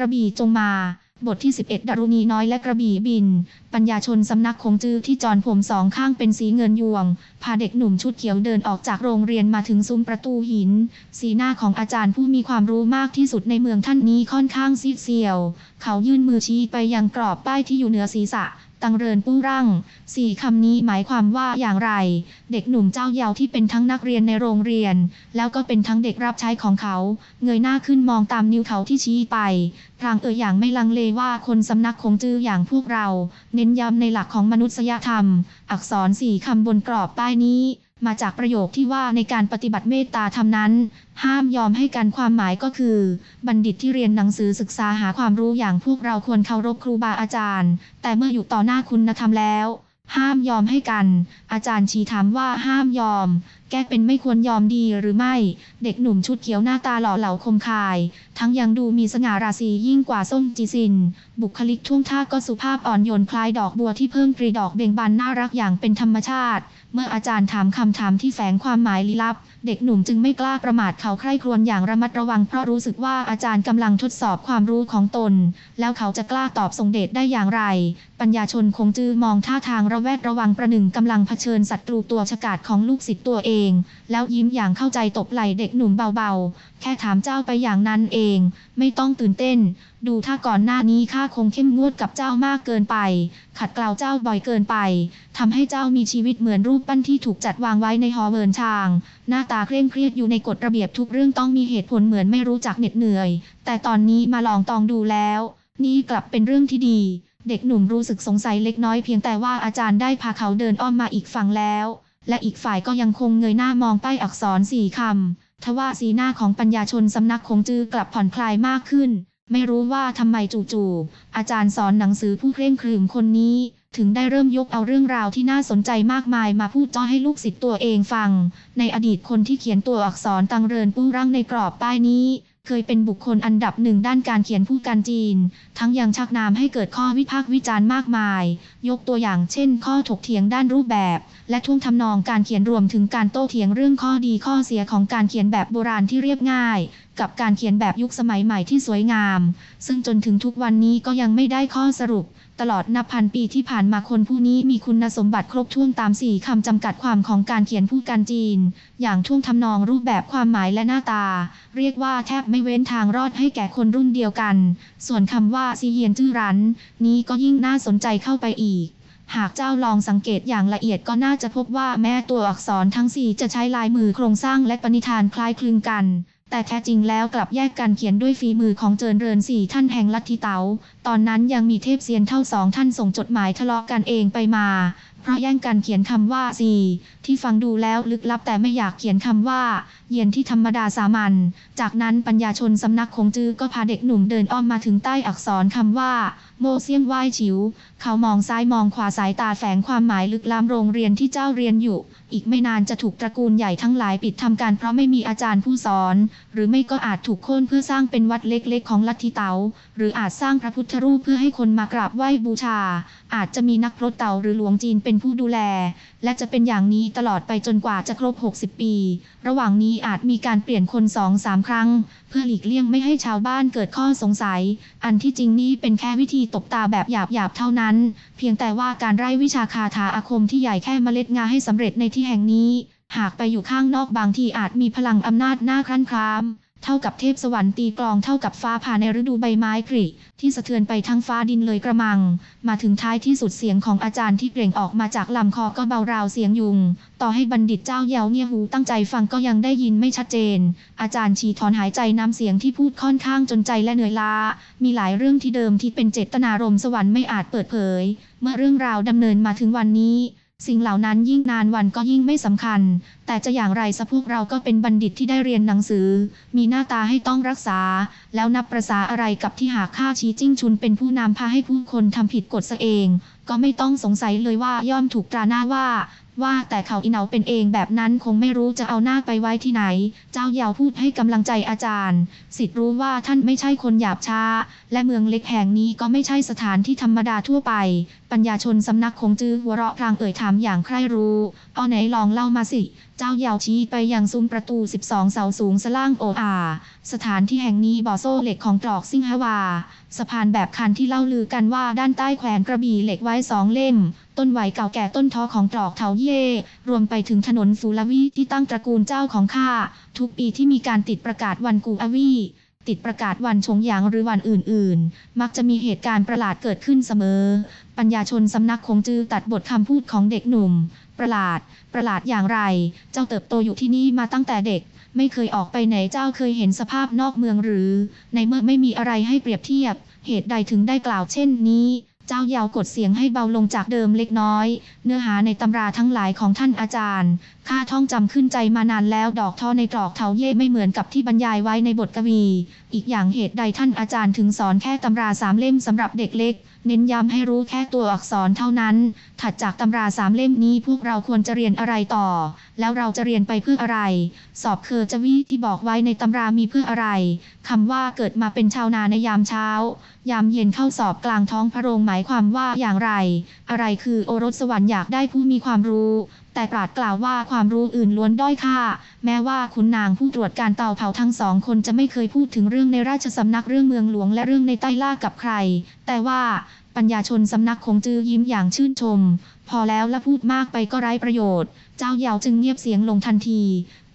กระบี่จงมา บทที่ 11 ดารุณีน้อยและกระบี่บิน ปัญญาชนสำนักคงจื้อที่จอนผมสองข้างเป็นสีเงินยวง พาเด็กหนุ่มชุดเขียวเดินออกจากโรงเรียนมาถึงซุ้มประตูหิน สีหน้าของอาจารย์ผู้มีความรู้มากที่สุดในเมืองท่านนี้ค่อนข้างซีดเซียว เขายื่นมือชี้ไปยังกรอบป้ายที่อยู่เหนือศีรษะ ตังเรินปู้รั่งสี่คำนี้หมายความว่าอย่างไร เด็กหนุ่มเจ้าเยาวที่เป็นทั้งนักเรียนในโรงเรียน แล้วก็เป็นทั้งเด็กรับใช้ของเขา เงยหน้าขึ้นมองตามนิ้วเขาที่ชี้ไป พลางเอ่ยอย่างไม่ลังเลว่าคนสำนักคงจื้ออย่างพวกเรา เน้นย้ำในหลักของมนุษยธรรม อักษรสี่คำบนกรอบป้ายนี้ มาจากประโยคที่ว่าในการปฏิบัติเมตตาธรรมนั้น ห้ามยอมให้กันความหมายก็คือ บัณฑิตที่เรียนหนังสือศึกษาหาความรู้อย่างพวกเราควรเคารพครูบาอาจารย์ แต่เมื่ออยู่ต่อหน้าคุณธรรมแล้ว ห้ามยอมให้กัน อาจารย์ชี้ถามว่าห้ามยอม แก้เป็นไม่ควรยอมดีหรือไม่ เด็กหนุ่มชุดเขียวหน้าตาหล่อเหลาคมคาย ทั้งยังดูมีสง่าราศียิ่งกว่าส้มจีซิน บุคลิกท่วงท่าก็สุภาพอ่อนโยนคล้ายดอกบัวที่เพิ่งปรีดอกเบ่งบานน่ารักอย่างเป็นธรรมชาติ เมื่ออาจารย์ถามคำถามที่แฝงความหมายลี้ลับ เด็กหนุ่มจึงไม่กล้าประมาทเขาใคร่ครวญอย่างระมัดระวังเพราะรู้สึกว่าอาจารย์กำลังทดสอบความรู้ของตน แล้วเขาจะกล้าตอบทรงเดชได้อย่างไร ปัญญาชนคงจือมองท่าทางระแวดระวังประหนึ่งกำลังเผชิญศัตรูตัวฉกาจของลูกศิษย์ตัวเองแล้วยิ้มอย่างเข้าใจตบไหล่เด็กหนุ่มเบาๆ แค่ถามเจ้าไปอย่างนั้นเอง ไม่ต้องตื่นเต้น ดูถ้าก่อนหน้านี้ข้าคงเข้มงวดกับเจ้ามากเกินไป ขัดเกลาเจ้าบ่อยเกินไปทำให้เจ้ามีชีวิตเหมือนรูปปั้นที่ถูกจัดวางไว้ในหอเวิร์นชาง หน้าตาเคร่งเครียดอยู่ในกฎระเบียบทุกเรื่องต้องมีเหตุผลเหมือนไม่รู้จักเหน็ดเหนื่อย แต่ตอนนี้มาลองตองดูแล้ว นี่กลับเป็นเรื่องที่ดีเด็กหนุ่มรู้สึกสงสัยเล็กน้อยเพียงแต่ว่าอาจารย์ได้พาเขาเดินอ้อมมาอีกฝั่งแล้ว และอีกฝ่ายก็ยังคงเงยหน้ามองป้ายอักษรสี่คำทว่าสีหน้าของปัญญาชนสำนักคงจือกลับผ่อนคลายมากขึ้น ไม่รู้ว่าทำไมจู่ๆอาจารย์สอนหนังสือผู้เคร่งครึมคนนี้ ถึงได้เริ่มยกเอาเรื่องราวที่น่าสนใจมากมายมาพูดจ้อให้ลูกศิษย์ตัวเองฟัง ในอดีตคนที่เขียนตัวอักษรตังเรินปู้ร่างในกรอบป้ายนี้ เคยเป็นบุคคลอันดับหนึ่งด้านการเขียนผู้กันจีน ทั้งยังชักนามให้เกิดข้อวิพากษ์วิจารณ์มากมาย ยกตัวอย่างเช่น ข้อถกเถียงด้านรูปแบบ และท่วงทำนองการเขียนรวมถึงการโต้เถียงเรื่องข้อดีข้อเสียของการเขียนแบบโบราณที่เรียบง่าย กับการเขียนแบบยุคสมัยใหม่ที่สวยงาม ซึ่งจนถึงทุกวันนี้ก็ยังไม่ได้ข้อสรุป ตลอดนับพันปีที่ผ่านมาคนผู้นี้มีคุณสมบัติครบถ้วนตามสี่คำจำกัดความของการเขียนผู้กันจีน อย่างท่วงทำนองรูปแบบความหมายและหน้าตา เรียกว่าแทบไม่เว้นทางรอดให้แก่คนรุ่นเดียวกัน ส่วนคำว่าซีเยียนจื้อรัน นี้ก็ยิ่งน่าสนใจเข้าไปอีกหากเจ้าลองสังเกตอย่างละเอียดก็น่าจะพบว่าแม้ตัวอักษรทั้งสี่จะใช้ลายมือโครงสร้างและปณิธานคล้ายคลึงกัน แต่แท้จริงแล้วกลับแยกกันเขียนด้วยฝีมือของเจินเรินสี่ท่านแห่งลัทธิเตาตอนนั้นยังมีเทพเซียนเท่าสองท่านส่งจดหมายทะเลาะกันเองไปมา เพราะแย่งกันเขียนคำว่าสี่ที่ฟังดูแล้วลึกลับแต่ไม่อยากเขียนคำว่า เย็นที่ธรรมดาสามัญ จากนั้นปัญญาชนสำนักคงจื้อก็พาเด็กหนุ่มเดินอ้อมมาถึงใต้อักษรคำว่า โมเซียงไหว้ฉิว เขามองซ้ายมองขวาสายตาแฝงความหมายลึกล้ำโรงเรียนที่เจ้าเรียนอยู่ อีกไม่นานจะถูกตระกูลใหญ่ทั้งหลายปิดทำการเพราะไม่มีอาจารย์ผู้สอน หรือไม่ก็อาจถูกโค่นเพื่อสร้างเป็นวัดเล็กๆ ของลัทธิเตาหรืออาจสร้างพระพุทธรูปเพื่อให้คนมากราบไหว้บูชา อาจจะมีนักพรตเตาหรือหลวงจีนเป็นผู้ดูแล และจะเป็นอย่างนี้ตลอดไปจนกว่าจะครบ 60 ปี ระหว่างนี้อาจมีการเปลี่ยนคนสองสามครั้ง เพื่อหลีกเลี่ยงไม่ให้ชาวบ้านเกิดข้อสงสัย อันที่จริงนี้เป็นแค่วิธีตบตาแบบหยาบๆเท่านั้น เพียงแต่ว่าการไร้วิชาคาถาอาคมที่ใหญ่แค่เมล็ดงาให้สำเร็จในที่แห่งนี้ หากไปอยู่ข้างนอกบางทีอาจมีพลังอำนาจหน้าครั้นคราม เท่ากับเทพสวรรค์ตีกลองเท่ากับฟ้าผ่าในฤดูใบไม้ผลิที่สะเทือนไปทั้งฟ้าดินเลยกระมัง มาถึงท้ายที่สุดเสียงของอาจารย์ที่เปล่งออกมาจากลำคอก็เบาราวเสียงยุง ต่อให้บัณฑิตเจ้าเยาเงียหูตั้งใจฟังก็ยังได้ยินไม่ชัดเจน อาจารย์ฉีถอนหายใจน้ำเสียงที่พูดค่อนข้างจนใจและเหนื่อยล้า มีหลายเรื่องที่เดิมที่เป็นเจตนารมสวรรค์ไม่อาจเปิดเผย เมื่อเรื่องราวดำเนินมาถึงวันนี้ สิ่งเหล่านั้นยิ่งนานวันก็ยิ่งไม่สำคัญ แต่จะอย่างไรซะพวกเราก็เป็นบัณฑิตที่ได้เรียนหนังสือ มีหน้าตาให้ต้องรักษา แล้วนับประษาอะไรกับที่หากข้าชี้จิ้งชุนเป็นผู้นำพาให้ผู้คนทำผิดกฎซะเอง ก็ไม่ต้องสงสัยเลยว่าย่อมถูกตราหน้าว่า ว่าแต่เขาอีเหนาเป็นเองแบบนั้นคงไม่รู้จะเอาหน้าไปไว้ที่ไหน เจ้าเยาวพูดให้กำลังใจอาจารย์ สิทธิ์รู้ว่าท่านไม่ใช่คนหยาบช้า และเมืองเล็กแห่งนี้ก็ไม่ใช่สถานที่ธรรมดาทั่วไป ปัญญาชนสำนักคงจื้อหัวเราะพลางเอ่ยถามอย่างใคร่รู้เอาไหนลองเล่ามาสิ เจ้าเยาวชี้ไปยังซุ้มประตู 12 เสาสูงสล่างโออา สถานที่แห่งนี้บ่อโซ่เหล็กของตรอกซิงฮวา สะพานแบบคันที่เล่าลือกันว่าด้านใต้แขวนกระบี่เหล็กไว้สองเล่ม ต้นไหวเก่าแก่ต้นท้อของตรอกเถาเย่รวมไปถึงถนนสุลวีที่ตั้งตระกูลเจ้าของข้าทุกปีที่มีการติดประกาศวันกูอวี ติดประกาศวันชงหยางหรือวันอื่นๆ มักจะมีเหตุการณ์ประหลาดเกิดขึ้นเสมอ ปัญญาชนสำนักคงจือตัดบทคำพูดของเด็กหนุ่ม ประหลาด ประหลาดอย่างไร เจ้าเติบโตอยู่ที่นี่มาตั้งแต่เด็ก ไม่เคยออกไปไหนเจ้าเคยเห็นสภาพนอกเมืองหรือ ในเมื่อไม่มีอะไรให้เปรียบเทียบ เหตุใดถึงได้กล่าวเช่นนี้ เจ้ายาวกดเสียงให้เบาลงจากเดิมเล็กน้อย เนื้อหาในตำราทั้งหลายของท่านอาจารย์ข้าท่องจำขึ้นใจมานานแล้วดอกทอในตรอกเถาเย่ไม่เหมือนกับที่บรรยายไว้ในบทกวี อีกอย่างเหตุใดท่านอาจารย์ถึงสอนแค่ตำราสามเล่มสำหรับเด็กเล็ก เน้นย้ำให้รู้แค่ตัวอักษรเท่านั้น ถัดจากตำราสามเล่มนี้พวกเราควรจะเรียนอะไรต่อ แล้วเราจะเรียนไปเพื่ออะไร สอบเคอร์จวีที่บอกไว้ในตำรามีเพื่ออะไร คำว่าเกิดมาเป็นชาวนาในยามเช้า ยามเย็นเข้าสอบกลางท้องพระโรงหมายความว่าอย่างไร อะไรคือโอรสสวรรค์อยากได้ผู้มีความรู้ แต่ปราดกล่าวว่าความรู้อื่นล้วนด้อยค่า แม้ว่าคุณนางผู้ตรวจการเตาเผาทั้งสองคนจะไม่เคยพูดถึงเรื่องในราชสำนักเรื่องเมืองหลวงและเรื่องในใต้ล่ากับใคร แต่ว่าปัญญาชนสำนักคงจือยิ้มอย่างชื่นชม พอแล้วและพูดมากไปก็ไร้ประโยชน์ เจ้าเหยาจึงเงียบเสียงลงทันที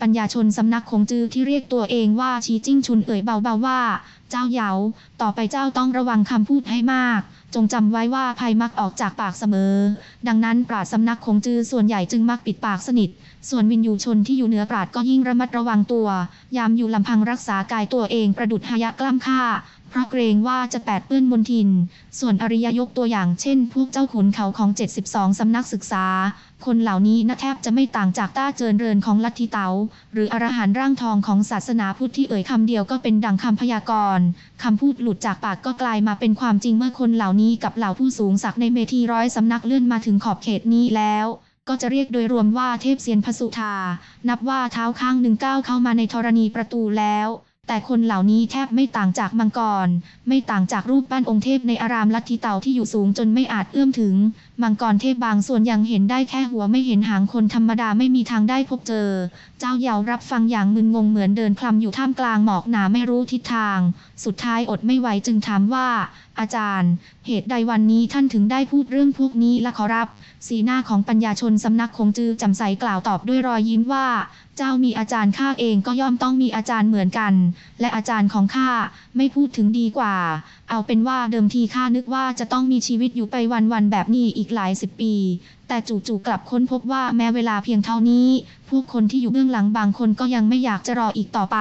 ปัญญาชนสำนักคงจือที่เรียกตัวเองว่าชีจิ้งชุนเอ่ยเบาๆว่า เจ้าเหยาต่อไปเจ้าต้องระวังคำพูดให้มาก จงจำไว้ว่าภัยมักออกจากปากเสมอ ดังนั้นปราดสำนักคงจือส่วนใหญ่จึงมักปิดปากสนิท ส่วนวินยูชนที่อยู่เหนือปราดก็ยิ่งระมัดระวังตัว ยามอยู่ลำพังรักษากายตัวเองประดุดหายะกล้ามค่า เพราะเกรงว่าจะแปดเปื้อนมนทิน ส่วนอริยยกตัวอย่างเช่น พวกเจ้าขุนเขาของ 72 สำนักศึกษา คนเหล่านี้นะแทบจะไม่ต่างจากต้าเจินเรินของลัทธิเตาหรืออรหันร่างทองของศาสนาพุทธที่เอ่ยคำเดียวก็เป็นดังคำพยากรณ์คำพูดหลุดจากปากก็กลายมาเป็นความจริงเมื่อคนเหล่านี้กับเหล่าผู้สูงศักดิ์ในเมทีร้อยสำนักเลื่อนมาถึงขอบเขตนี้แล้วก็จะเรียกโดยรวมว่าเทพเซียนพสุธา นับว่าเท้าข้างหนึ่งก้าวเข้ามาในธรณีประตูแล้ว แต่คนเหล่านี้แทบไม่ต่างจากมังกร ไม่ต่างจากรูปปั้นองค์เทพในอารามลัทธิเต่าที่อยู่สูงจนไม่อาจเอื้อมถึง มังกรเทพบางส่วนยังเห็นได้แค่หัวไม่เห็นหางคนธรรมดาไม่มีทางได้พบเจอเจ้าเยาวรับฟังอย่างมึนงงเหมือนเดินคลำอยู่ท่ามกลางหมอกหนาไม่รู้ทิศทาง สุดท้ายอดไม่ไหวจึงถามว่า อาจารย์ เหตุใดวันนี้ท่านถึงได้พูดเรื่องพวกนี้ละขอรับ สีหน้าของปัญญาชนสำนักคงจือจำใสกล่าวตอบด้วยรอยยิ้มว่า เจ้ามีอาจารย์ข้าเองก็ย่อมต้องมีอาจารย์เหมือนกัน และอาจารย์ของข้าไม่พูดถึงดีกว่า เอาเป็นว่าเดิมทีข้านึกว่าจะต้องมีชีวิตอยู่ไปวันๆแบบนี้อีกหลายสิบปี แต่จู่ๆกลับค้นพบว่าแม้เวลาเพียงเท่านี้พวกคนที่อยู่เบื้องหลังบางคนก็ยังไม่อยากจะรออีกต่อไป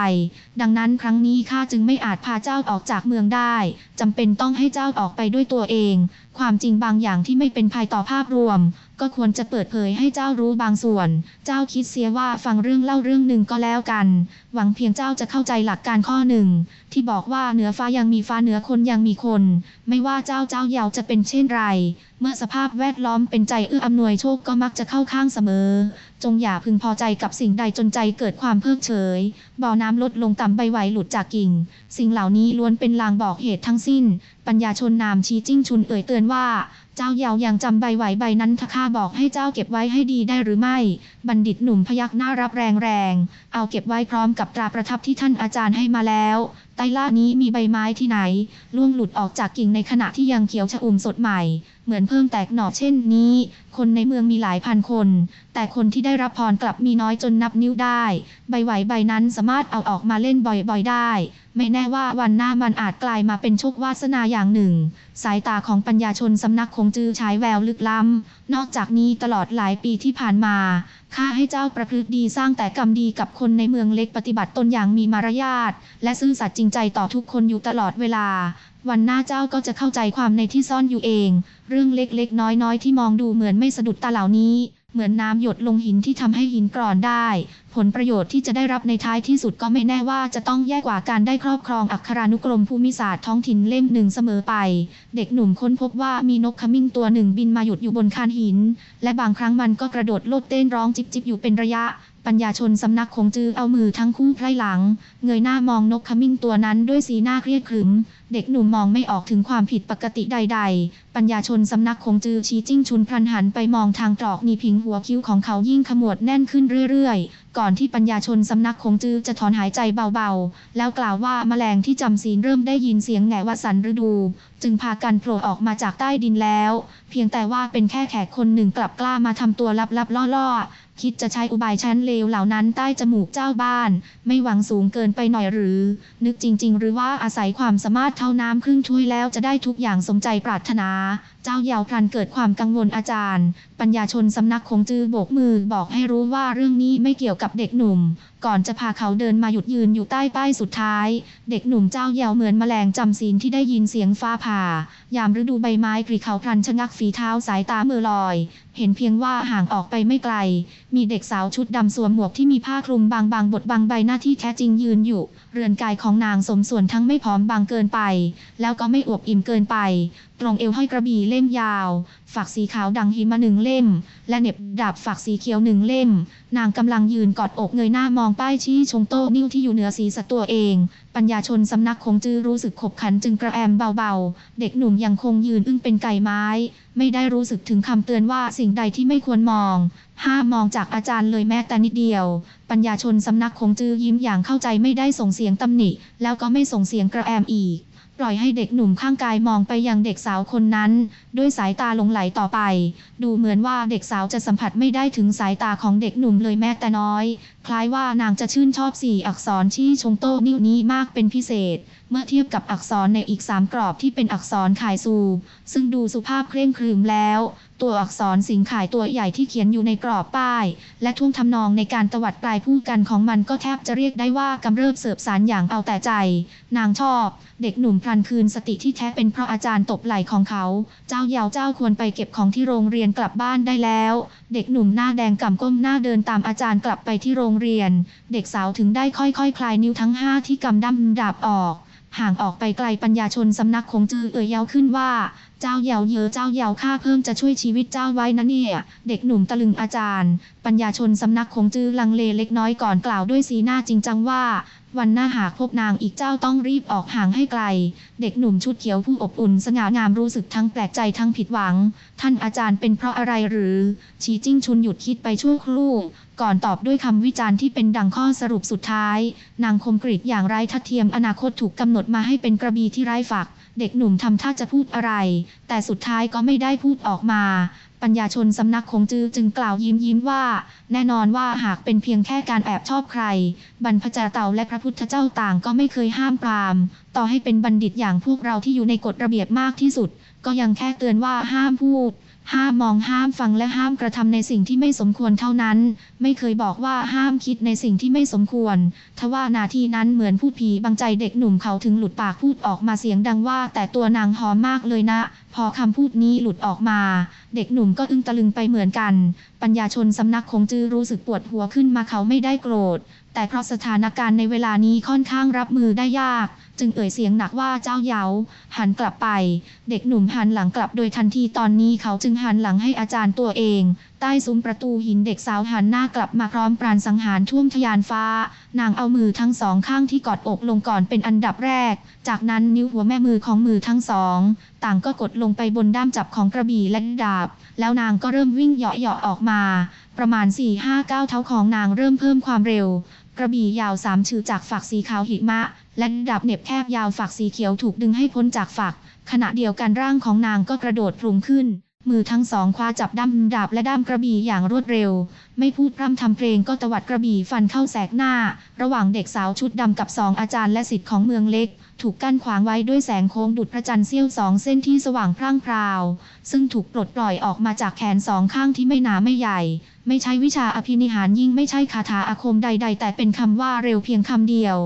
ดังนั้นครั้งนี้ข้าจึงไม่อาจพาเจ้าออกจากเมืองได้จำเป็นต้องให้เจ้าออกไปด้วยตัวเอง ความจริงบางอย่างที่ไม่เป็นภัยต่อภาพรวม ก็ควรจะเปิดเผยให้เจ้ารู้บางส่วน เจ้าคิดเสียว่าฟังเรื่องเล่าเรื่องหนึ่งก็แล้วกัน หวังเพียงเจ้าจะเข้าใจหลักการข้อหนึ่ง ที่บอกว่าเหนือฟ้ายังมีฟ้าเหนือคนยังมีคน ไม่ว่าเจ้าเจ้าเยาวจะเป็นเช่นไร เมื่อสภาพแวดล้อมเป็นใจเอื้ออำนวยโชคก็มักจะเข้าข้างเสมอ จงอย่าพึงพอใจกับสิ่งใดจนใจเกิดความเพิกเฉย บ่อน้ำลดลงต่ำใบไหวหลุดจากกิ่ง สิ่งเหล่านี้ล้วนเป็นลางบอกเหตุทั้งสิ้น ปัญญาชนนามชี้จิ้งชุนเอ่ยเตือนว่า เจ้าเยาวยังจำใบไหวใบนั้นทข้าบอกให้เจ้าเก็บไว้ให้ดีได้หรือไม่ บัณฑิตหนุ่มพยักหน้ารับแรงแรงเอาเก็บไว้พร้อมกับตราประทับที่ท่านอาจารย์ให้มาแล้ว ใต้ล่านี้มีใบไม้ที่ไหนล่วงหลุดออกจากกิ่งในขณะที่ยังเขียวชอุ่มสดใหม่ เหมือนเพิ่งแตกหน่อเช่นนี้ คนในเมืองมีหลายพันคน แต่คนที่ได้รับพรกลับมีน้อยจนนับนิ้วได้ ใบไหวใบนั้นสามารถเอาออกมาเล่นบ่อยๆได้ ไม่แน่ว่าวันหน้ามันอาจกลายมาเป็นโชควาสนาอย่างหนึ่ง สายตาของปัญญาชนสำนักคงจือฉายแววลึกล้ำ นอกจากนี้ตลอดหลายปีที่ผ่านมาข้าให้เจ้าประพฤติดีสร้างแต่กรรมดีกับคนในเมืองเล็กปฏิบัติตนอย่างมีมารยาทและซื่อสัตย์จริงใจต่อทุกคนอยู่ตลอดเวลา วันหน้าเจ้าก็จะเข้าใจความในที่ซ่อนอยู่เอง เรื่องเล็กๆ น้อยๆ ที่มองดูเหมือนไม่สะดุดตาเหล่านี้ เหมือนน้ำหยดลงหินที่ทำให้หินกร่อนได้ ผลประโยชน์ที่จะได้รับในท้ายที่สุดก็ไม่แน่ว่าจะต้องแย่กว่าการได้ครอบครองอักขรานุกรมภูมิศาสตร์ท้องถิ่นเล่มหนึ่งเสมอไป เด็กหนุ่มค้นพบว่ามีนกขมิ้นตัวหนึ่งบินมาหยุดอยู่บนคานหิน และบางครั้งมันก็กระโดดโลดเต้นร้องจิบจิบอยู่เป็นระยะ ปัญญาชนสำนักคงจือเอามือทั้งคู่ไพร่หลัง เงยหน้ามองนกขมิ้นตัวนั้นด้วยสีหน้าเครียดขรึม เด็กหนุ่มมองไม่ออกถึงความผิดปกติใด ๆ ปัญญาชนสำนักคงจือชี้จิ้งชุนพลันหันไปมองทางตรอกนีพิงหัวคิ้วของเขายิ่งขมวดแน่นขึ้นเรื่อยๆ ก่อนที่ปัญญาชนสำนักคงจือจะถอนหายใจเบาๆ แล้วกล่าวว่าแมลงที่จำศีลเริ่มได้ยินเสียงแหงวสันฤดู จึงพากันโผล่ออกมาจากใต้ดินแล้ว เพียงแต่ว่าเป็นแค่แขกคนหนึ่งกลับกล้ามาทำตัวลับๆล่อๆ คิดจะใช้อุบายชั้นเลวเหล่านั้นใต้จมูกเจ้าบ้าน ไม่หวังสูงเกินไปหน่อยหรือ นึกจริง ๆ หรือว่าอาศัยความสามารถเท่าน้ำครึ่งถ้วยแล้วจะได้ทุกอย่างสมใจปรารถนา เจ้าเยาวพลันเกิดความกังวลอาจารย์ ปัญญาชนสำนักคงจือโบกมือบอกให้รู้ว่าเรื่องนี้ไม่เกี่ยวกับเด็กหนุ่ม ก่อนจะพาเขาเดินมาหยุดยืนอยู่ใต้ป้ายสุดท้าย เด็กหนุ่มเจ้าเยาวเหมือนแมลงจำศีลที่ได้ยินเสียงฟ้าผ่า ยามฤดูใบไม้ปลิเขาพลันชะงักฝีเท้าสายตาเมื่อลอย เห็นเพียงว่าห่างออกไปไม่ไกล มีเด็กสาวชุดดำสวมหมวกที่มีผ้าคลุมบางบางๆบดบังใบหน้าที่แท้จริงยืนอยู่ เรือนกายของนางสมส่วนทั้งไม่ผอมบางเกินไป แล้วก็ไม่อวบอิ่มเกินไป ตรงเอวห้อยกระบี่เล่มยาว ฝักสีขาวดังหิมะหนึ่งเล่ม และเน็บดาบฝักสีเขียวหนึ่งเล่ม นางกำลังยืนกอดอกเงยหน้ามองป้ายชี้ชงโต้นิ้วที่อยู่เหนือศีรษะตัวเอง ปัญญาชนสำนักคงจื้อรู้สึกขบขันจึงกระแอมเบาๆ เด็กหนุ่มยังคงยืนอึ้งเป็นไก่ไม้ ไม่ได้รู้สึกถึงคำเตือนว่าสิ่งใดที่ไม่ควรมองห้ามมองจากอาจารย์เลยแม้แต่นิดเดียว ปัญญาชนสำนักคงจื้อยิ้มอย่างเข้าใจไม่ได้ส่งเสียงตำหนิ แล้วก็ไม่ส่งเสียงกระแอมอีก ปล่อยให้เด็กหนุ่มข้างกายมองไปยังเด็กสาวคนนั้น ด้วยสายตาหลงไหลต่อไป ดูเหมือนว่าเด็กสาวจะสัมผัสไม่ได้ถึงสายตาของเด็กหนุ่มเลยแม้แต่น้อย คล้ายว่านางจะชื่นชอบสี่อักษรที่ชงโต้นิ้วนี้มากเป็นพิเศษ เมื่อเทียบกับอักษรในอีกสามกรอบที่เป็นอักษรขายซูซึ่งดูสุภาพเคร่งครึมแล้ว ตัวอักษรสิงข่ายตัวใหญ่ที่เขียนอยู่ในกรอบป้าย และท่วงทำนองในการตวัดปลายพูดกันของมันก็แทบจะเรียกได้ว่ากำเริบเสิบสารอย่างเอาแต่ใจ นางชอบ เด็กหนุ่มพลันคืนสติที่แท้เป็นเพราะอาจารย์ตบไหล่ของเขา เจ้าเยาวเจ้าควรไปเก็บของที่โรงเรียนกลับบ้านได้แล้ว เด็กหนุ่มหน้าแดงก่ำก้มหน้าเดินตามอาจารย์กลับไปที่โรงเรียน เด็กสาวถึงได้ค่อยๆคคลายนิ้วทั้งห้าที่กำดำดาบออกห่างออกไปไกลปัญญาชนสำนักคงจือเอ่ยเย้าขึ้นว่าเจ้าเยาเยอเจ้าเยาข้าเพิ่มจะช่วยชีวิตเจ้าไว้นะเนี่ย เด็กหนุ่มตะลึงอาจารย์ ปัญญาชนสำนักคงจื้อลังเลเล็กน้อยก่อนกล่าวด้วยสีหน้าจริงจังว่า วันหน้าหากพบนางอีกเจ้าต้องรีบออกห่างให้ไกล เด็กหนุ่มชุดเขียวผู้อบอุ่นสง่างามรู้สึกทั้งแปลกใจทั้งผิดหวัง ท่านอาจารย์เป็นเพราะอะไรหรือ ชีจิ้งชุนหยุดคิดไปชั่วครู่ ก่อนตอบด้วยคำวิจารณ์ที่เป็นดังข้อสรุปสุดท้าย นางคมกริดอย่างไร้ทัดเทียมอนาคตถูกกำหนดมาให้เป็นกระบี่ที่ไร้ฝัก เด็กหนุ่มทำท่าจะพูดอะไรแต่สุดท้ายก็ไม่ได้พูดออกมา ปัญญาชนสำนักคงจือจึงกล่าวยิ้มยิ้มว่า แน่นอนว่าหากเป็นเพียงแค่การแอบชอบใคร บรรพจาเต่าและพระพุทธเจ้าต่างก็ไม่เคยห้ามปราม ต่อให้เป็นบัณฑิตอย่างพวกเราที่อยู่ในกฎระเบียบมากที่สุด ก็ยังแค่เตือนว่าห้ามพูด ห้ามมองห้ามฟังและห้ามกระทำในสิ่งที่ไม่สมควรเท่านั้น ไม่เคยบอกว่าห้ามคิดในสิ่งที่ไม่สมควร ทว่านาทีนั้นเหมือนพูดผีบังใจเด็กหนุ่มเขาถึงหลุดปากพูดออกมาเสียงดังว่า แต่ตัวนางหอมมากเลยนะ พอคำพูดนี้หลุดออกมา เด็กหนุ่มก็อึ้งตะลึงไปเหมือนกัน ปัญญาชนสำนักคงจือรู้สึกปวดหัวขึ้นมาเขาไม่ได้โกรธ แต่เพราะสถานการณ์ในเวลานี้ค่อนข้างรับมือได้ยาก จึงเอ่ยเสียงหนักว่าเจ้าเยาหันกลับไป เด็กหนุ่มหันหลังกลับโดยทันทีตอนนี้เขาจึงหันหลังให้อาจารย์ตัวเอง ใต้ซุ้มประตูหินเด็กสาวหันหน้ากลับมาพร้อมปราณสังหารท่วมทยานฟ้า นางเอามือทั้งสองข้างที่กอดอกลงก่อนเป็นอันดับแรก จากนั้นนิ้วหัวแม่มือของมือทั้งสอง ต่างก็กดลงไปบนด้ามจับของกระบี่และดาบ แล้วนางก็เริ่มวิ่งเหยาะๆออกมา ประมาณ4-5ก้าวเท้าของนางเริ่มเพิ่มความเร็ว กระบี่ยาวสามชือจากฝักสีขาวหิมะ และดาบเหน็บแคบยาวฝักสีเขียวถูกดึงให้พ้นจากฝัก ขณะเดียวกันร่างของนางก็กระโดดพลุงขึ้น มือทั้งสองคว้าจับด้ามดาบและด้ามกระบี่อย่างรวดเร็ว ไม่พูดพร่ำทำเพลงก็ตวัดกระบี่ฟันเข้าแสกหน้า ระหว่างเด็กสาวชุดดำกับสองอาจารย์และสิทธิ์ของเมืองเล็กถูกกั้นขวางไว้ด้วยแสงโค้งดุดพระจันทร์เสี้ยวสองเส้นที่สว่างพร่างพราว ซึ่งถูกปลดปล่อยออกมาจากแขนสองข้างที่ไม่หนาไม่ใหญ่ ไม่ใช่วิชาอภินิหารยิ่งไม่ใช่คาถาอาคมใด ๆ แต่เป็นคำว่าเร็วเพียงคำเดียว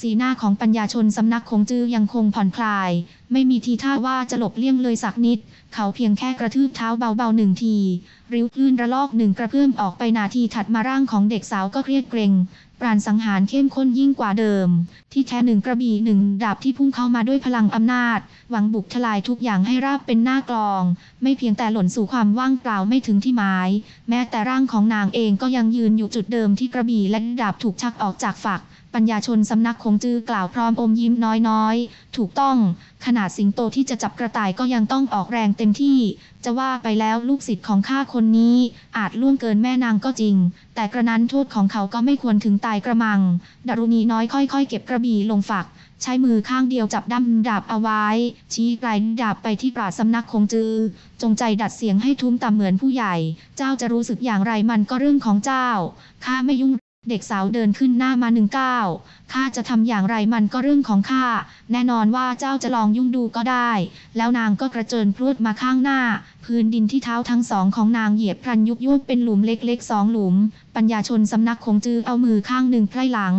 สีหน้าของปัญญาชนสำนักคงจือยังคงผ่อนคลาย ไม่มีทีท่าว่าจะหลบเลี่ยงเลยสักนิด เขาเพียงแค่กระทืบเท้าเบาๆหนึ่งที ริ้วคลื่นระลอกหนึ่งกระเพื่อมออกไปนาทีถัดมาร่างของเด็กสาวก็เครียดเกรง ปราณสังหารเข้มข้นยิ่งกว่าเดิม ที่แท้หนึ่งกระบี่หนึ่งดาบที่พุ่งเข้ามาด้วยพลังอำนาจ หวังบุกทลายทุกอย่างให้ราบเป็นหน้ากลอง ไม่เพียงแต่หล่นสู่ความว่างเปล่าไม่ถึงที่หมาย แม้แต่ร่างของนางเองก็ยังยืนอยู่จุดเดิมที่กระบี่และดาบถูกชักออกจากฝัก ปัญญาชนสำนักคงจือกล่าวพร้อมอมยิ้มน้อยๆ ถูกต้อง ขนาดสิงโตที่จะจับกระต่ายก็ยังต้องออกแรงเต็มที่ จะว่าไปแล้วลูกศิษย์ของข้าคนนี้ อาจล่วงเกินแม่นางก็จริง แต่กระนั้นโทษของเขาก็ไม่ควรถึงตายกระมัง ดารุณีน้อยค่อยๆ เก็บกระบี่ลงฝัก ใช้มือข้างเดียวจับดำดาบเอาไว้ ชี้ปลายดาบไปที่ปราสำนักคงจือ จงใจดัดเสียงให้ทุ้มต่ำเหมือนผู้ใหญ่ เจ้าจะรู้สึกอย่างไรมันก็เรื่องของเจ้าข้าไม่ยุ่ง เด็กสาวเดินขึ้นหน้ามาหนึ่งก้าวข้าจะทำอย่างไรมันก็เรื่องของข้า แน่นอนว่าเจ้าจะลองยุ่งดูก็ได้ แล้วนางก็กระเจิญพรวดมาข้างหน้า พื้นดินที่เท้าทั้งสองของนางเหยียบพลันยุบยุบเป็นหลุมเล็กๆสองหลุม ปัญญาชนสำนักคงจือเอามือข้างหนึ่งไพร่หลัง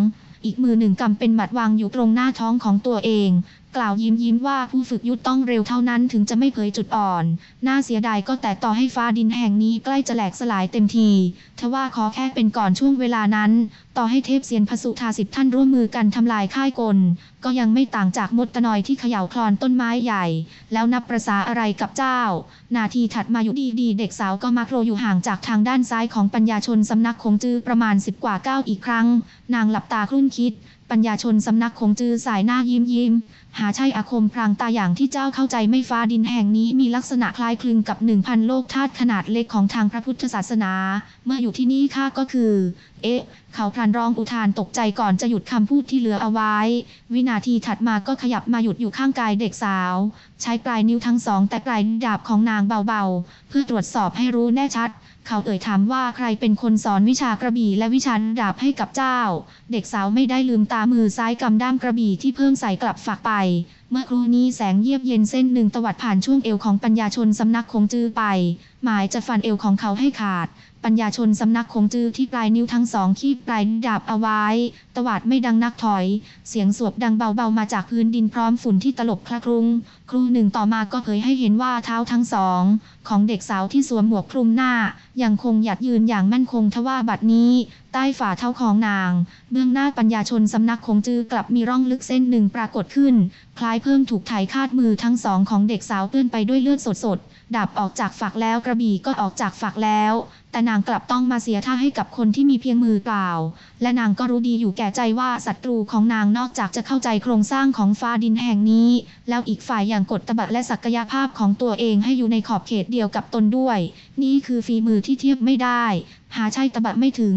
อีกมือหนึ่งกำเป็นหมัดวางอยู่ตรงหน้าท้องของตัวเอง กล่าวยิ้มยิ้มว่าผู้ฝึกยุทธต้องเร็วเท่านั้นถึงจะไม่เผยจุดอ่อน น่าเสียดายก็แต่ต่อให้ฟ้าดินแห่งนี้ใกล้จะแหลกสลายเต็มทีทว่าขอแค่เป็นก่อนช่วงเวลานั้น ต่อให้เทพเซียนพสุธาสิทธิ์ท่านร่วมมือกันทำลายค่ายกล ก็ยังไม่ต่างจากมดตะนอยที่เขย่าคลอนต้นไม้ใหญ่ แล้วนับประษาอะไรกับเจ้า นาทีถัดมาอยู่ดีๆเด็กสาวก็มาโผล่อยู่ห่างจากทางด้านซ้ายของปัญญาชนสำนักคงจือประมาณสิบกว่าก้าวอีกครั้ง นางหลับตาครุ่นคิด ปัญญาชนสำนักคงจือสายหน้ายิ้มยิ้ม หาใช่อาคมพรางตาอย่างที่เจ้าเข้าใจไม่ฟ้าดินแห่งนี้มีลักษณะคล้ายคลึงกับหนึ่งพันโลกธาตุขนาดเล็กของทางพระพุทธศาสนา เมื่ออยู่ที่นี่ข้าก็คือ เอ๊ะ เขาพลันร้องอุทานตกใจก่อนจะหยุดคำพูดที่เหลือเอาไว้ วินาทีถัดมาก็ขยับมาหยุดอยู่ข้างกายเด็กสาว ใช้ปลายนิ้วทั้งสองแต่ปลายดาบของนางเบาๆ เพื่อตรวจสอบให้รู้แน่ชัด เขาเอ่ยถามว่าใครเป็นคนสอนวิชากระบี่และวิชาดาบให้กับเจ้า เด็กสาวไม่ได้ลืมตามือซ้ายกำด้ามกระบี่ที่เพิ่มใส่กลับฝักไป เมื่อครู่นี้แสงเยียบเย็นเส้นหนึ่งตวัดผ่านช่วงเอวของปัญญาชนสำนักคงจือไป หมายจะฟันเอวของเขาให้ขาด ปัญญาชนสำนักคงจือที่ปลายนิ้วทั้งสองคีบปลายดาบเอาไว้ ตวาดไม่ดังนักถอย เสียงสวบดังเบาๆมาจากพื้นดินพร้อมฝุ่นที่ตลบคละครุง ครูหนึ่งต่อมาก็เผยให้เห็นว่าเท้าทั้งสอง ของเด็กสาวที่สวมหมวกคลุมหน้า ยังคงหยัดยืนอย่างมั่นคงทว่าบัดนี้ ใต้ฝ่าเท้าของนาง เบื้องหน้าปัญญาชนสำนักคงจือกลับมีร่องลึกเส้นหนึ่งปรากฏขึ้น คล้ายเพิ่งถูกไถคาดมือทั้งสองของเด็กสาวเปื้อนไปด้วยเลือดสดๆดับออกจากฝักแล้วกระบี่ก็ออกจากฝักแล้ว แต่นางกลับต้องมาเสียท่าให้กับคนที่มีเพียงมือเปล่า และนางก็รู้ดีอยู่แก่ใจว่าศัตรูของนางนอกจากจะเข้าใจโครงสร้างของฟ้าดินแห่งนี้ แล้วอีกฝ่ายอย่างกดตบะและศักยภาพของตัวเองให้อยู่ในขอบเขตเดียวกับตนด้วย นี่คือฝีมือที่เทียบไม่ได้ หาใช่ตะบะไม่ถึง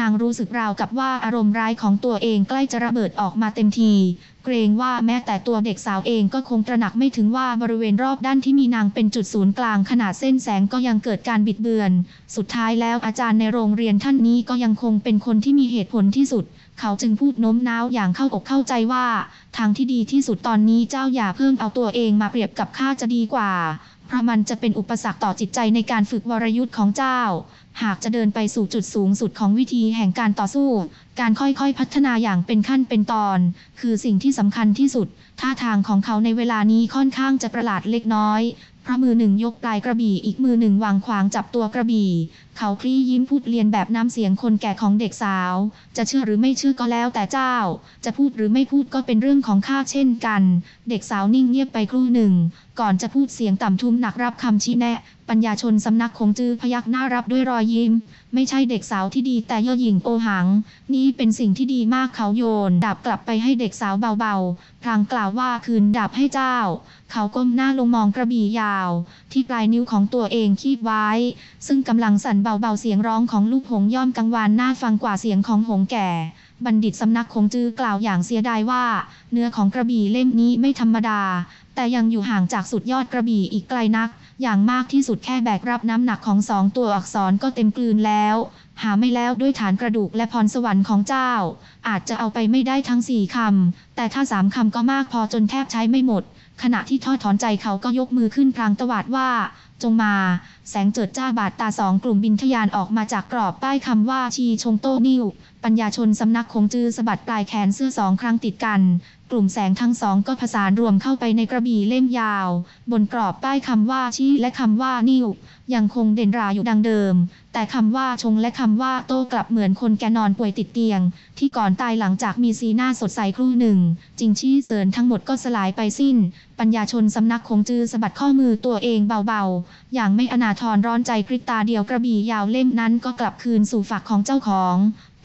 นางรู้สึกราวกับว่าอารมณ์ร้ายของตัวเองใกล้จะระเบิดออกมาเต็มที เกรงว่าแม้แต่ตัวเด็กสาวเองก็คงตระหนักไม่ถึงว่าบริเวณรอบด้านที่มีนางเป็นจุดศูนย์กลางขนาดเส้นแสงก็ยังเกิดการบิดเบือน สุดท้ายแล้วอาจารย์ในโรงเรียนท่านนี้ก็ยังคงเป็นคนที่มีเหตุผลที่สุด เขาจึงพูดโน้มน้าวอย่างเข้าอกเข้าใจว่า ทางที่ดีที่สุดตอนนี้เจ้าอย่าเพิ่งเอาตัวเองมาเปรียบกับข้าจะดีกว่า เพราะมันจะเป็นอุปสรรคต่อจิตใจในการฝึกวรยุทธ์ของเจ้า หากจะเดินไปสู่จุดสูงสุดของวิธีแห่งการต่อสู้ การค่อยๆพัฒนาอย่างเป็นขั้นเป็นตอน คือสิ่งที่สำคัญที่สุด ท่าทางของเขาในเวลานี้ค่อนข้างจะประหลาดเล็กน้อยเพราะมือหนึ่งยกปลายกระบี่อีกมือหนึ่งวางขวางจับตัวกระบี่ เขาคลี่ยิ้มพูดเรียนแบบน้ำเสียงคนแก่ของเด็กสาว จะเชื่อหรือไม่เชื่อก็แล้วแต่เจ้า จะพูดหรือไม่พูดก็เป็นเรื่องของข้าเช่นกัน เด็กสาวนิ่งเงียบไปครู่หนึ่ง ก่อนจะพูดเสียงต่ำทุ้มหนักรับคำชี้แนะ ปัญญาชนสำนักคงจือพยักหน้ารับด้วยรอยยิ้ม ไม่ใช่เด็กสาวที่ดีแต่เย่อหยิ่งโอหัง นี่เป็นสิ่งที่ดีมากเขาโยน ดาบกลับไปให้เด็กสาวเบาๆ พลางกล่าวว่าคืนดาบให้เจ้า เขาก้มหน้าลงมองกระบี่ยาว ที่ปลายนิ้วของตัวเองคีบไว้ ซึ่งกำลังสั่นเบาๆเสียงร้องของลูกหงย่อมกังวานน่าฟังกว่าเสียงของหงแก่บัณฑิตสำนักคงจือกล่าวอย่างเสียดายว่า เนื้อของกระบี่เล่มนี้ไม่ธรรมดา แต่ยังอยู่ห่างจากสุดยอดกระบี่อีกไกลนัก อย่างมากที่สุดแค่แบกรับน้ำหนักของสองตัวอักษรก็เต็มกลืนแล้ว หาไม่แล้วด้วยฐานกระดูกและพรสวรรค์ของเจ้า อาจจะเอาไปไม่ได้ทั้งสี่คำ แต่ถ้าสามคำก็มากพอจนแทบใช้ไม่หมด ขณะที่ทอดถอนใจเขาก็ยกมือขึ้นพลางตวาดว่า จงมา แสงเจิดจ้าบาดตาสองกลุ่มบินทยานออกมาจากกรอบป้ายคำว่าชีชงโต้นิวปัญญาชนสำนักคงจือสะบัดปลายแขนเสื้อสองครั้งติดกัน กลุ่มแสงทั้งสองก็ผสานรวมเข้าไปในกระบี่เล่มยาว บนกรอบป้ายคำว่าชี้และคำว่านิวยังคงเด่นราอยู่ดังเดิม แต่คำว่าชงและคำว่าโต้กลับเหมือนคนแกนอนป่วยติดเตียง ที่ก่อนตายหลังจากมีสีหน้าสดใสครู่หนึ่งจริงชี้เสริญทั้งหมดก็สลายไปสิ้น ปัญญาชนสำนักคงจือสะบัดข้อมือตัวเองเบาๆ อย่างไม่อนาทรร้อนใจพริบตาเดียวกระบี่ยาวเล่มนั้นก็กลับคืนสู่ฝักของเจ้าของ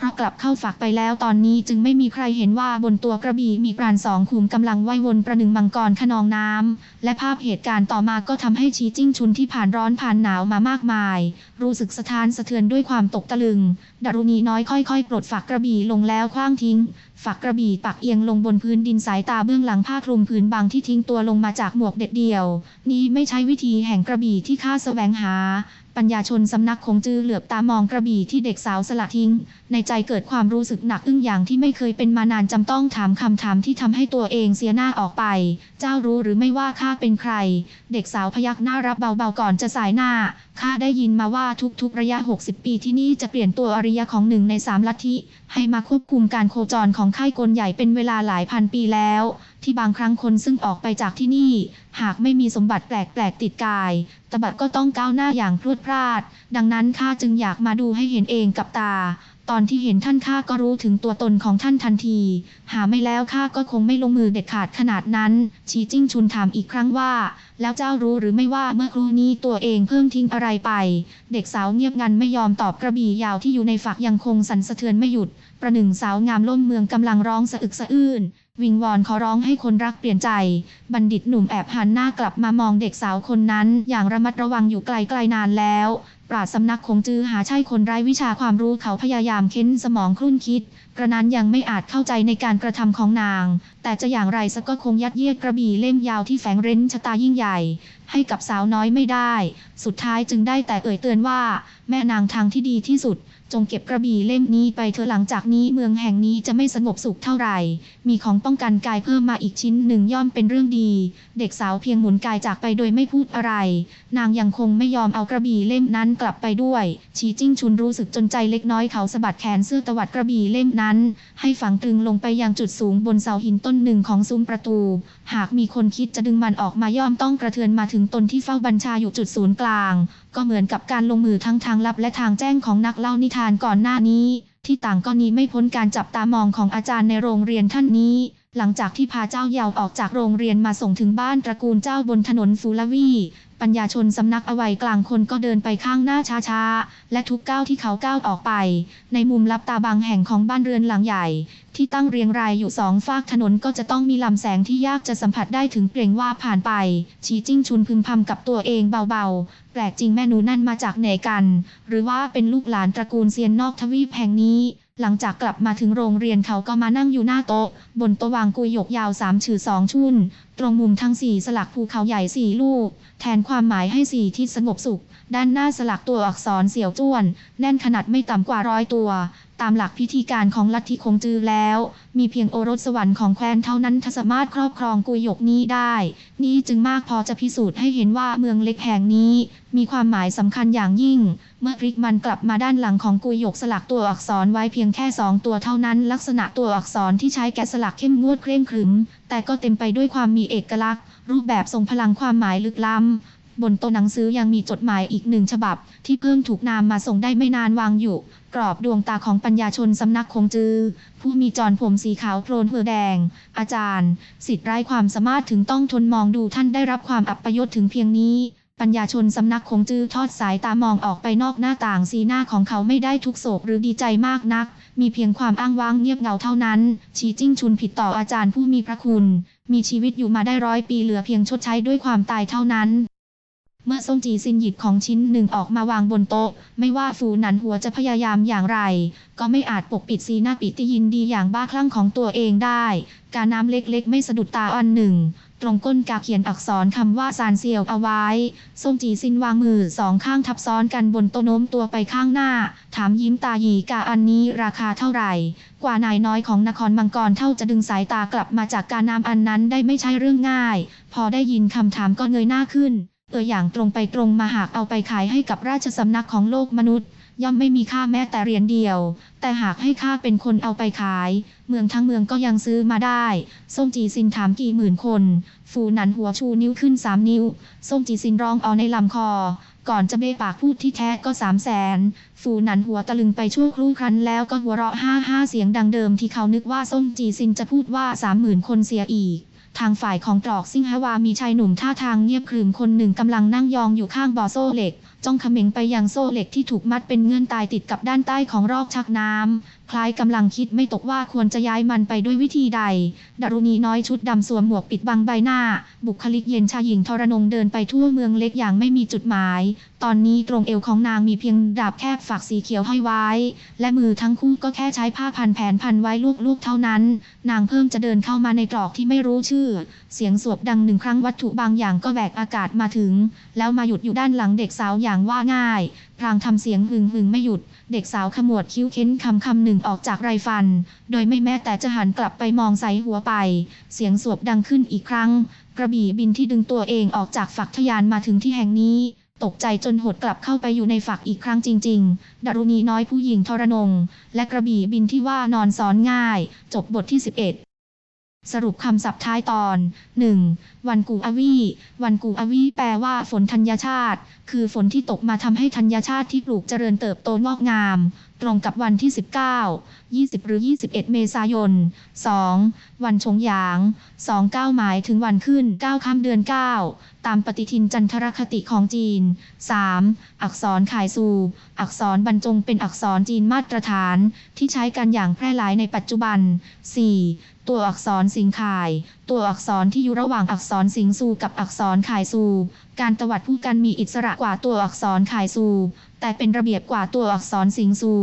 พราะกลับเข้าฝักไปแล้วตอนนี้จึงไม่มีใครเห็นว่าบนตัวกระบี่มีปราณสองขุมกำลังว่ายวนประหนึ่งมังกรขนองน้ำและภาพเหตุการณ์ต่อมาก็ทำให้ชีจิ้งชุนที่ผ่านร้อนผ่านหนาวมามากมาย รู้สึกสะท้านสะเทือนด้วยความตกตะลึง ดารุณีน้อยค่อยๆปลดฝักกระบี่ลงแล้วคว้างทิ้ง ฝักกระบี่ปักเอียงลงบนพื้นดินสายตาเบื้องหลังผ้าคลุมผืนบางที่ทิ้งตัวลงมาจากหมวกเด็ดเดี่ยว นี่ไม่ใช่วิธีแห่งกระบี่ที่ข้าแสวงหา ปัญญาชนสำนักคงจือเหลือบตามองกระบี่ที่เด็กสาวสละทิ้ง ในใจเกิดความรู้สึกหนักอึ้งอย่างที่ไม่เคยเป็นมานานจำต้องถามคำถามที่ทำให้ตัวเองเสียหน้าออกไป เจ้ารู้หรือไม่ว่าข้าเป็นใคร เด็กสาวพยักหน้ารับเบาๆก่อนจะสายหน้าข้าได้ยินมาว่าทุกๆระยะ 60 ปีที่นี่จะเปลี่ยนตัวอริยะของหนึ่งในสามลัทธิให้มาควบคุมการโคจรของค่ายกลใหญ่เป็นเวลาหลายพันปีแล้ว ที่บางครั้งคนซึ่งออกไปจากที่นี่ หากไม่มีสมบัติแปลกๆติดกายตบัดก็ต้องก้าวหน้าอย่างพรวดพราด ดังนั้นข้าจึงอยากมาดูให้เห็นเองกับตา ตอนที่เห็นท่านข้าก็รู้ถึงตัวตนของท่านทันที หาไม่แล้วข้าก็คงไม่ลงมือเด็ดขาดขนาดนั้น ชีจิ้งชุนถามอีกครั้งว่า แล้วเจ้ารู้หรือไม่ว่าเมื่อครู่นี้ตัวเองเพิ่งทิ้งอะไรไป เด็กสาวเงียบงันไม่ยอมตอบกระบี่ยาวที่อยู่ในฝักยังคงสั่นสะเทือนไม่หยุด ประหนึ่งสาวงามล้นเมืองกำลังร้องสะอึกสะอื้น วิงวอนขอร้องให้คนรักเปลี่ยนใจ บัณฑิตหนุ่มแอบหันหน้ากลับมามองเด็กสาวคนนั้น อย่างระมัดระวังอยู่ไกลๆนานแล้ว ปราดสำนักคงจือหาใช่คนไร้วิชาความรู้เขาพยายามเค้นสมองครุ่นคิด กระนั้นยังไม่อาจเข้าใจในการกระทำของนาง แต่จะอย่างไรสักก็คงยัดเยียดกระบี่เล่มยาวที่แฝงเร้นชะตายิ่งใหญ่ ให้กับสาวน้อยไม่ได้ สุดท้ายจึงได้แต่เอ่ยเตือนว่า แม่นางทางที่ดีที่สุด จงเก็บกระบี่เล่มนี้ไปเถอะหลังจากนี้เมืองแห่งนี้จะไม่สงบสุขเท่าไหร่ มีของป้องกันกายเพิ่มมาอีกชิ้นหนึ่งย่อมเป็นเรื่องดี เด็กสาวเพียงหมุนกายจากไปโดยไม่พูดอะไร นางยังคงไม่ยอมเอากระบี่เล่มนั้นกลับไปด้วย ชีจิ้งชุนรู้สึกจนใจเล็กน้อยเขาสะบัดแขนเสื้อตวัดกระบี่เล่มนั้น ให้ฝังตรึงลงไปยังจุดสูงบนเสาหินต้นหนึ่งของซุ้มประตู หากมีคนคิดจะดึงมันออกมาย่อมต้องกระเทือนมาถึงตนที่เฝ้าบัญชาอยู่จุดศูนย์กลางก็เหมือนกับการลงมือทั้งทางลับและทางแจ้งของนักเล่านิทานก่อนหน้านี้ ที่ต่างก็หนีไม่พ้นการจับตามองของอาจารย์ในโรงเรียนท่านนี้ หลังจากที่พาเจ้าเยาวออกจากโรงเรียนมาส่งถึงบ้านตระกูลเจ้าบนถนนฟูลาวี ปัญญาชนสำนักอวัยกลางคนก็เดินไปข้างหน้าช้าๆ และทุกก้าวที่เขาก้าวออกไป ในมุมลับตาบางแห่งของบ้านเรือนหลังใหญ่ ที่ตั้งเรียงรายอยู่สองฝากถนนก็จะต้องมีลำแสงที่ยากจะสัมผัสได้ถึงเกรงว่าผ่านไป ชีจิ้งชุนพึมพำกับตัวเองเบาๆ แปลกจริงแม่หนูนั่นมาจากไหนกัน หรือว่าเป็นลูกหลานตระกูลเซียนนอกทวีปแห่งนี้ หลังจากกลับมาถึงโรงเรียนเขาก็มานั่งอยู่หน้าโต๊ะ บนโต๊ะวางกุยหยกยาวสามชื่อสองชุนตรงมุมทั้งสี่สลักภูเขาใหญ่สี่ลูก แทนความหมายให้สี่ที่สงบสุข ด้านหน้าสลักตัวอักษรเสี่ยวจ้วน แน่นขนาดไม่ต่ำกว่าร้อยตัว ตามหลักพิธีการของลัทธิคงจือแล้ว มีเพียงโอรสสวรรค์ของแคว้นเท่านั้นที่สามารถครอบครองกุยหยกนี้ได้ นี่จึงมากพอจะพิสูจน์ให้เห็นว่าเมืองเล็กแห่งนี้ มีความหมายสำคัญอย่างยิ่ง เมื่อพลิกมันกลับมาด้านหลังของกุยหยกสลักตัวอักษรไว้เพียงแค่สองตัวเท่านั้น ลักษณะตัวอักษรที่ใช้แกะสลักเข้มงวดเคร่งครึม แต่ก็เต็มไปด้วยความมีเอกลักษณ์ รูปแบบทรงพลังความหมายลึกล้ำบนโต๊ะหนังสือยังมีจดหมายอีกหนึ่งฉบับ ที่เพิ่งถูกนำมาส่งได้ไม่นานวางอยู่ กรอบดวงตาของปัญญาชนสำนักคงจือ ผู้มีจรผมสีขาวโพลนเหือแดง อาจารย์ สิทธิ์ไร้ความสามารถถึงต้องทนมองดูท่านได้รับความอับประยศถึงเพียงนี้ ปัญญาชนสำนักคงจื้อทอดสายตามองออกไปนอกหน้าต่างสีหน้าของเขาไม่ได้ทุกโศกหรือดีใจมากนัก มีเพียงความอ้างว้างเงียบเงาเท่านั้น ชีจิ้งชุนผิดต่ออาจารย์ผู้มีพระคุณ มีชีวิตอยู่มาได้ร้อยปีเหลือเพียงชดใช้ด้วยความตายเท่านั้น เมื่อทรงจีซินหยิบของชิ้นหนึ่งออกมาวางบนโต๊ะ ไม่ว่าฟูหนันหัวจะพยายามอย่างไร ก็ไม่อาจปกปิดสีหน้าปิติยินดีอย่างบ้าคลั่งของตัวเองได้ การน้ำเล็กๆ ไม่สะดุดตาอันหนึ่ง ตรงก้นกาเขียนอักษรคำว่าซานเซียวเอาไว้ ส้มจีซินวางมือสองข้างทับซ้อนกันบนโต๊ะโน้มตัวไปข้างหน้า ถามยิ้มตาหยีกาอันนี้ราคาเท่าไหร่ กว่านายน้อยของนครมังกรเท่าจะดึงสายตากลับมาจากการนามอันนั้นได้ไม่ใช่เรื่องง่าย พอได้ยินคำถามก็เงยหน้าขึ้น เอออย่างตรงไปตรงมาหากเอาไปขายให้กับราชสำนักของโลกมนุษย์ ย่อมไม่มีค่าแม้แต่เหรียญเดียว แต่หากให้ข้าเป็นคนเอาไปขาย เมืองทั้งเมืองก็ยังซื้อมาได้ส้มจีซินถามกี่หมื่นคนฟูหนันหัวชูนิ้วขึ้นสามนิ้วส้มจีซินร้องเอาในลำคอ ก่อนจะเบปากพูดที่แท้ก็สามแสนฟูหนันหัวตะลึงไปชั่วครู่ครั้นแล้วก็หัวเราะห้าห้าเสียงดังเดิมที่เขานึกว่าส้มจีซินจะพูดว่าสามหมื่นคนเสียอีก ทางฝ่ายของตรอกซิงฮวามีชายหนุ่มท่าทางเงียบขรึมคนหนึ่งกำลังนั่งยองอยู่ข้างบ่อโซ่เหล็ก จ้องเขม็งไปยังโซ่เหล็กที่ถูกมัดเป็นเงื่อนตายติดกับด้านใต้ของรอกชักน้ำ คล้ายกำลังคิดไม่ตกว่าควรจะย้ายมันไปด้วยวิธีใด ดารุณีน้อยชุดดำสวมหมวกปิดบังใบหน้า บุคลิกเย็นชายหญิงทรนงเดินไปทั่วเมืองเล็กอย่างไม่มีจุดหมาย ตอนนี้ตรงเอวของนางมีเพียงดาบแคบฝักสีเขียวห้อยไว้ และมือทั้งคู่ก็แค่ใช้ผ้าพันแผนพันไว้ลูกๆเท่านั้น นางเพิ่มจะเดินเข้ามาในตรอกที่ไม่รู้ชื่อ เสียงสวบดังหนึ่งครั้งวัตถุบางอย่างก็แหวกอากาศมาถึง แล้วมาหยุดอยู่ด้านหลังเด็กสาวอย่างว่าง่าย พลางทำเสียงหึงหึงไม่หยุด เด็กสาวขมวดคิ้วเค้นคำคำหนึ่งออกจากไรฟัน โดยไม่แม้แต่จะหันกลับไปมองใส่หัวไป เสียงสวบดังขึ้นอีกครั้ง กระบี่บินที่ดึงตัวเองออกจากฝักทยานมาถึงที่แห่งนี้ ตกใจจนหดกลับเข้าไปอยู่ในฝักอีกครั้งจริง ๆ ดารุณีน้อยผู้หญิงทรนง และกระบี่บินที่ว่านอนสอนง่าย จบบทที่ 11 สรุปคำศัพท์ท้ายตอน 1. วันกูอวี วันกูอวีแปลว่าฝนธัญชาติ คือฝนที่ตกมาทำให้ธัญชาติที่ปลูกเจริญเติบโตงอกงาม ตรงกับวันที่ 19 20 หรือ 21 เมษายน 2. วันชงหยาง 29 หมายถึงวันขึ้น 9ค่ำเดือน 9 ตามปฏิทินจันทรคติของจีน 3. อักษรขายซูอักษรบรรจงเป็นอักษรจีนมาตรฐานที่ใช้กันอย่างแพร่หลายในปัจจุบัน 4. ตัวอักษรสิงขาย ตัวอักษรที่อยู่ระหว่างอักษรสิงซูกับอักษรขายซูการตวัดผู้กันมีอิสระกว่าตัวอักษรขายซู แต่เป็นระเบียบกว่าตัวอักษรสิงซู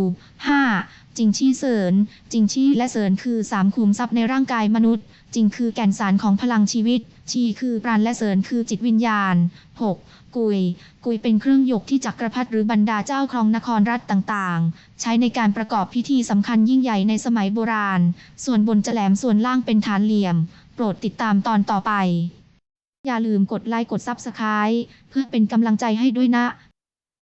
5. จิงชี่เสินจิงชี่และเสินคือสามขุมทรัพย์ในร่างกายมนุษย์ จิงคือแก่นสารของพลังชีวิต ชีคือปราณและเสินคือจิตวิญญาณ 6. กุย กุยเป็นเครื่องยกที่จักรพรรดิหรือบรรดาเจ้าครองนครรัฐต่างๆ ใช้ในการประกอบพิธีสำคัญยิ่งใหญ่ในสมัยโบราณ ส่วนบนจะแหลมส่วนล่างเป็นฐานเหลี่ยม โปรดติดตามตอนต่อไป อย่าลืมกดไลค์กดซับสไคร b e เพื่อเป็นกำลังใจให้ด้วยนะ